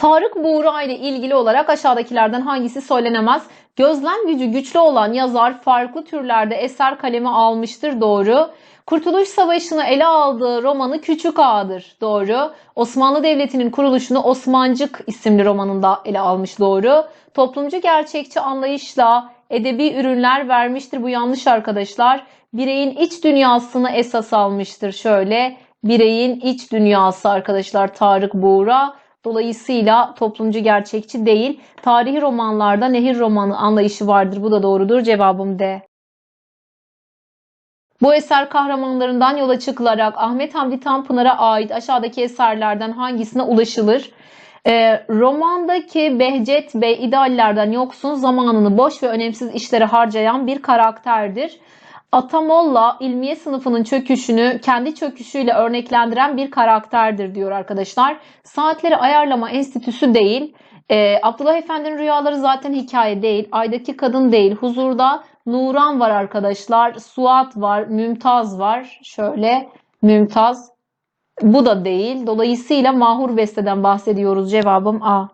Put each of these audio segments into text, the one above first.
Tarık Buğra ile ilgili olarak aşağıdakilerden hangisi söylenemez? Gözlem gücü güçlü olan yazar farklı türlerde eser kaleme almıştır. Doğru. Kurtuluş Savaşı'nı ele aldığı romanı Küçük Ağa'dır. Doğru. Osmanlı Devleti'nin kuruluşunu Osmancık isimli romanında ele almış. Doğru. Toplumcu gerçekçi anlayışla edebi ürünler vermiştir. Bu yanlış arkadaşlar. Bireyin iç dünyasını esas almıştır. Şöyle bireyin iç dünyası arkadaşlar Tarık Buğra. Dolayısıyla toplumcu gerçekçi değil. Tarihi romanlarda nehir romanı anlayışı vardır. Bu da doğrudur. Cevabım D. Bu eser kahramanlarından yola çıkılarak Ahmet Hamdi Tanpınar'a ait aşağıdaki eserlerden hangisine ulaşılır? Ee, romandaki Behçet Bey ideallerden yoksun zamanını boş ve önemsiz işlere harcayan bir karakterdir. Atamolla ilmiye sınıfının çöküşünü kendi çöküşüyle örneklendiren bir karakterdir diyor arkadaşlar. Saatleri ayarlama enstitüsü değil. Ee, Abdullah Efendi'nin rüyaları zaten hikaye değil. Aydaki kadın değil. Huzurda Nuran var arkadaşlar. Suat var. Mümtaz var. Şöyle Mümtaz. Bu da değil. Dolayısıyla Mahur Beste'den bahsediyoruz. Cevabım A.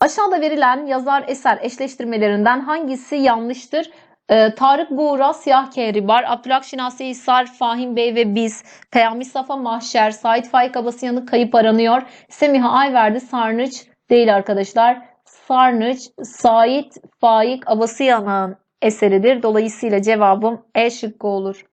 Aşağıda verilen yazar eser eşleştirmelerinden hangisi yanlıştır? Ee, Tarık Buğra, Siyah Kehribar, Abdülhak Şinasi Hisar, Fahim Bey ve Biz, Peyami Safa Mahşer, Sait Faik Abasıyan'ı kayıp aranıyor. Semiha Ayverdi, Sarnıç değil arkadaşlar. Sarnıç, Sait Faik Abasıyan'ın eseridir. Dolayısıyla cevabım E şıkkı olur.